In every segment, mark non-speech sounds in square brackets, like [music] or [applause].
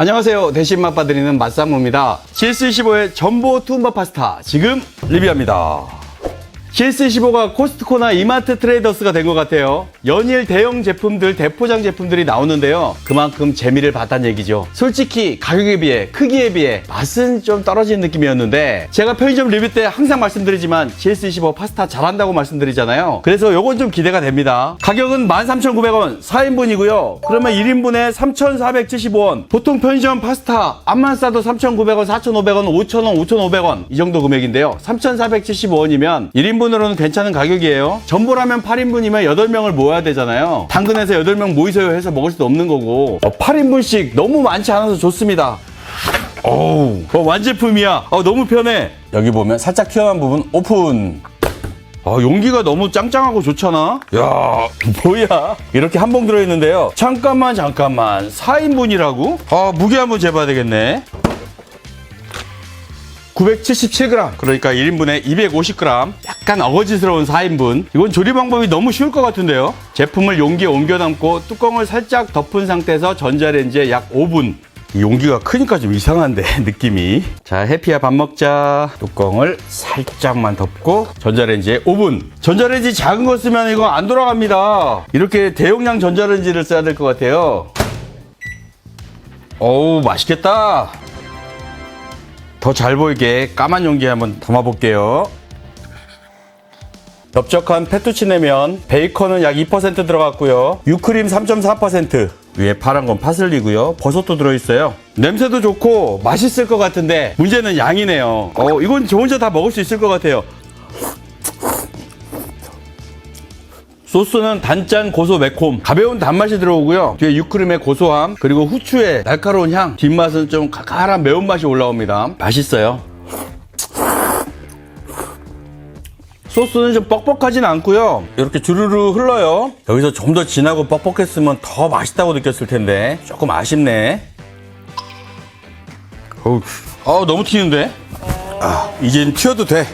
안녕하세요. 대신 맛 봐드리는 맛상무입니다. GS25의 전보 투움바 파스타 지금 리뷰합니다. GS25가 코스트코나 이마트 트레이더스가 된 것 같아요. 연일 대형 제품들, 대포장 제품들이 나오는데요. 그만큼 재미를 봤다는 얘기죠. 솔직히 가격에 비해, 크기에 비해 맛은 좀 떨어지는 느낌이었는데 제가 편의점 리뷰 때 항상 말씀드리지만 GS25 파스타 잘한다고 말씀드리잖아요. 그래서 요건 좀 기대가 됩니다. 가격은 13,900원, 4인분이고요. 그러면 1인분에 3,475원. 보통 편의점 파스타 암만 싸도 3,900원, 4,500원, 5,000원, 5,500원 이 정도 금액인데요. 3,475원이면 1인분 으로는 괜찮은 가격이에요. 전보라면 8인분이면 8명을 모아야 되잖아요. 당근에서 8명 모이세요 해서 먹을 수도 없는 거고 8인분씩 너무 많지 않아서 좋습니다. 어우, 어, 완제품이야. 어, 너무 편해. 여기 보면 살짝 튀어나온 부분 오픈. 아, 용기가 너무 짱짱하고 좋잖아? 야, [laughs] 뭐야. 이렇게 한 봉 들어있는데요. 잠깐만, 잠깐만. 4인분이라고? 아, 무게 한번 재봐야 되겠네. 977g. 그러니까 1인분에 250g. 약간 어거지스러운 4인분. 이건 조리 방법이 너무 쉬울 것 같은데요. 제품을 용기에 옮겨 담고 뚜껑을 살짝 덮은 상태에서 전자레인지에 약 5분. 이 용기가 크니까 좀 이상한데 [laughs] 느낌이. 자 해피야 밥 먹자. 뚜껑을 살짝만 덮고 전자레인지에 5분. 전자레인지 작은 거 쓰면 이거 안 돌아갑니다. 이렇게 대용량 전자레인지를 써야 될 것 같아요. 어우 맛있겠다. 더 잘 보이게 까만 용기에 한번 담아 볼게요 넓적한 페투치네면 베이컨은 약 2% 들어갔고요. 유크림 3.4% 위에 파란 건 파슬리고요. 버섯도 들어있어요. 냄새도 좋고 맛있을 것 같은데 문제는 양이네요. 어, 이건 저 혼자 다 먹을 수 있을 것 같아요. 소스는 단짠 고소 매콤 가벼운 단맛이 들어오고요 뒤에 유크림의 고소함 그리고 후추의 날카로운 향 뒷맛은 좀 칼칼한 매운맛이 올라옵니다 맛있어요 소스는 좀 뻑뻑하진 않고요. 이렇게 주르르 흘러요. 여기서 좀 더 진하고 뻑뻑했으면 더 맛있다고 느꼈을 텐데 조금 아쉽네. 어우, 어 너무 튀는데? 아, 이젠 튀어도 돼.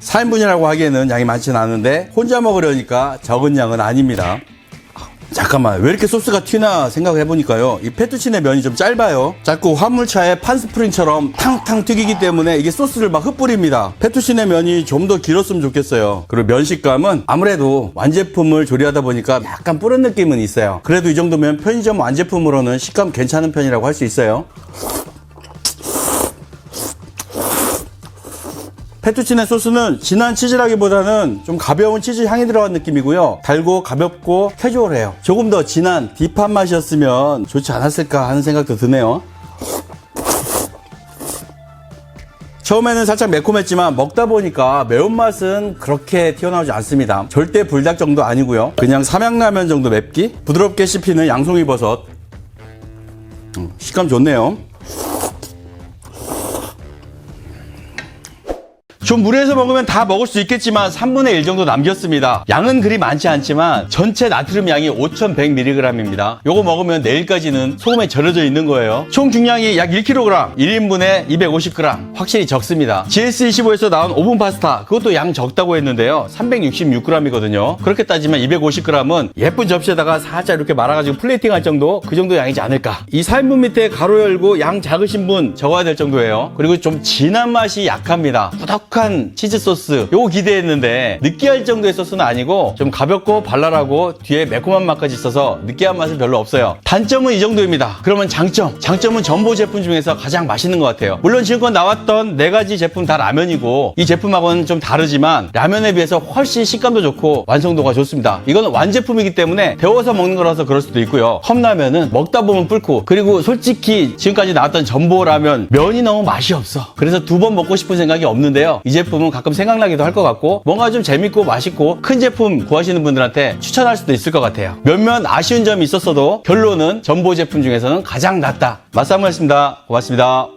사인분이라고 하기에는 양이 많지는 않은데 혼자 먹으려니까 적은 양은 아닙니다. 잠깐만 왜 이렇게 소스가 튀나 생각을 해보니까요. 이 페투치네 면이 좀 짧아요. 짧고 화물차에 판스프링처럼 탕탕 튀기기 때문에 이게 소스를 막 흩뿌립니다. 페투치네 면이 좀 더 길었으면 좋겠어요. 그리고 면 식감은 아무래도 완제품을 조리하다 보니까 약간 뿌른 느낌은 있어요. 그래도 이 정도면 편의점 완제품으로는 식감 괜찮은 편이라고 할 수 있어요 페투치네 소스는 진한 치즈라기보다는 좀 가벼운 치즈 향이 들어간 느낌이고요. 달고 가볍고 캐주얼해요. 조금 더 진한 딥한 맛이었으면 좋지 않았을까 하는 생각도 드네요. 처음에는 살짝 매콤했지만 먹다 보니까 매운맛은 그렇게 튀어나오지 않습니다. 절대 불닭 정도 아니고요. 그냥 삼양라면 정도 맵기? 부드럽게 씹히는 양송이 버섯. 음, 식감 좋네요. 좀 무리해서 먹으면 다 먹을 수 있겠지만 3분의 1 정도 남겼습니다. 양은 그리 많지 않지만 전체 나트륨 양이 5,100mg입니다. 요거 먹으면 내일까지는 소금에 절여져 있는 거예요. 총 중량이 약 1kg, 1인분에 250g. 확실히 적습니다. GS25에서 나온 오븐 파스타, 그것도 양 적다고 했는데요. 366g이거든요. 그렇게 따지면 250g은 예쁜 접시에다가 살짝 이렇게 말아가지고 플레이팅 할 정도? 그 정도 양이지 않을까. 이 4인분 밑에 가로 열고 양 작으신 분 적어야 될 정도예요. 그리고 좀 진한 맛이 약합니다. 꾸덕 한 치즈 소스 요거 기대했는데 느끼할 정도의 소스는 아니고 좀 가볍고 발랄하고 뒤에 매콤한 맛까지 있어서 느끼한 맛은 별로 없어요. 단점은 이 정도입니다. 그러면 장점. 장점은 전보 제품 중에서 가장 맛있는 것 같아요. 물론 지금껏 나왔던 네 가지 제품 다 라면이고 이 제품하고는 좀 다르지만 라면에 비해서 훨씬 식감도 좋고 완성도가 좋습니다. 이거는 완제품이기 때문에 데워서 먹는 거라서 그럴 수도 있고요. 컵라면은 먹다 보면 뿔고 그리고 솔직히 지금까지 나왔던 전보 라면 면이 너무 맛이 없어. 그래서 두 번 먹고 싶은 생각이 없는데요 이 제품은 가끔 생각나기도 할 것 같고 뭔가 좀 재밌고 맛있고 큰 제품 구하시는 분들한테 추천할 수도 있을 것 같아요. 몇몇 아쉬운 점이 있었어도 결론은 전보 제품 중에서는 가장 낫다. 맛사무였습니다. 고맙습니다.